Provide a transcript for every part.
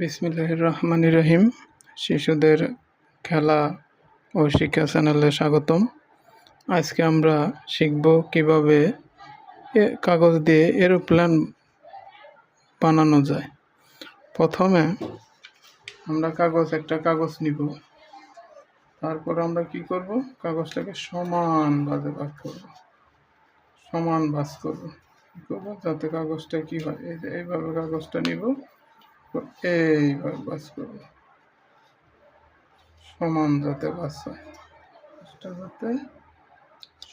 বিসমিল্লাহ রহমান রহিম। শিশুদের খেলা ও শিক্ষা চ্যানেলে স্বাগতম। আজকে আমরা শিখব কীভাবে কাগজ দিয়ে এরোপ্লেন বানানো যায়। প্রথমে আমরা কাগজ, একটা কাগজ নিব। তারপর আমরা কি করব? কাগজটাকে সমান ভাবে ভাগ করব। সমান ভাঁজ করব। করব? যাতে কাগজটা কি হয়? এই এইভাবে কাগজটা নিব। এইভাবে বাস করব। সমান যাতে বাস হয় যাতে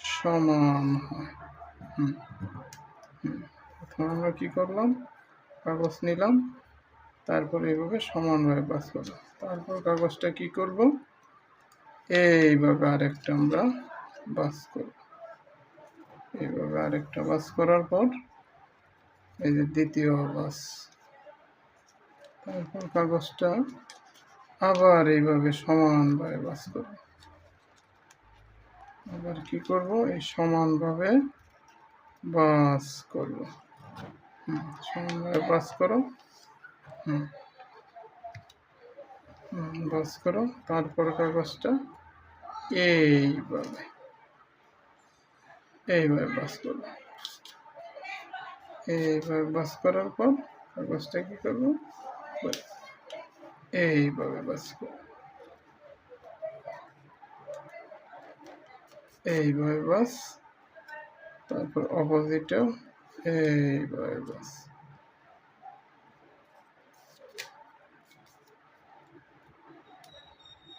সমান হয়। হুম হুম, প্রথমে আমরা কি করলাম? কাগজ নিলাম, তারপর এইভাবে সমানভাবে বাস করলাম। তারপর কাগজটা কি করব? এইভাবে আরেকটা আমরা বাস করব। এইভাবে আরেকটা বাস করার পর এই যে দ্বিতীয় বাস তারপর কাগজটা আবার এইভাবে সমানভাবে বাস করব। আবার কি করব? এই সমানভাবে বাস করব। সমানভাবে বাস করো। হুম, বাস করো। তারপর কাগজটা এইভাবে এইভাবে বাস করব। এইভাবে বাস করার পর কাগজটা কি করব? এইভাবে বাস এইভাবে বাস, তারপর অপোজিটেও এইভাবে বাস।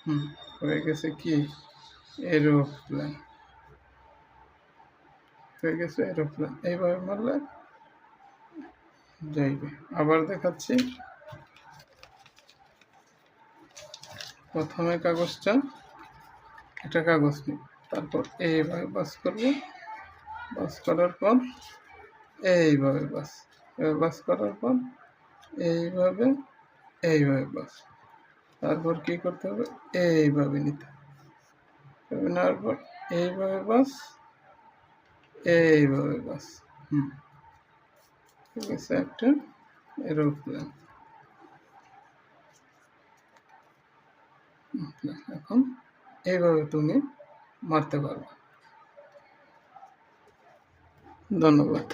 হুম, হয়ে গেছে কি? এরোপ্লেন হয়ে গেছে এরোপ্লেন এইভাবে মারলে যাইবে। আবার দেখাচ্ছি। প্রথমে কাগজটা একটা কাগজ নিই তারপর এইভাবে বাস করব। বাস করার পর এইভাবে বাস। এভাবে বাস করার পর এইভাবে এইভাবে বাস। তারপর কি করতে হবে? এইভাবে নিতে হবে। নেওয়ার পর এইভাবে বাস এইভাবে বাস। হুম। ঠিক আছে, একটা এরোপ্লেন এখন এইভাবে তুমি মারতে পারবে। ধন্যবাদ।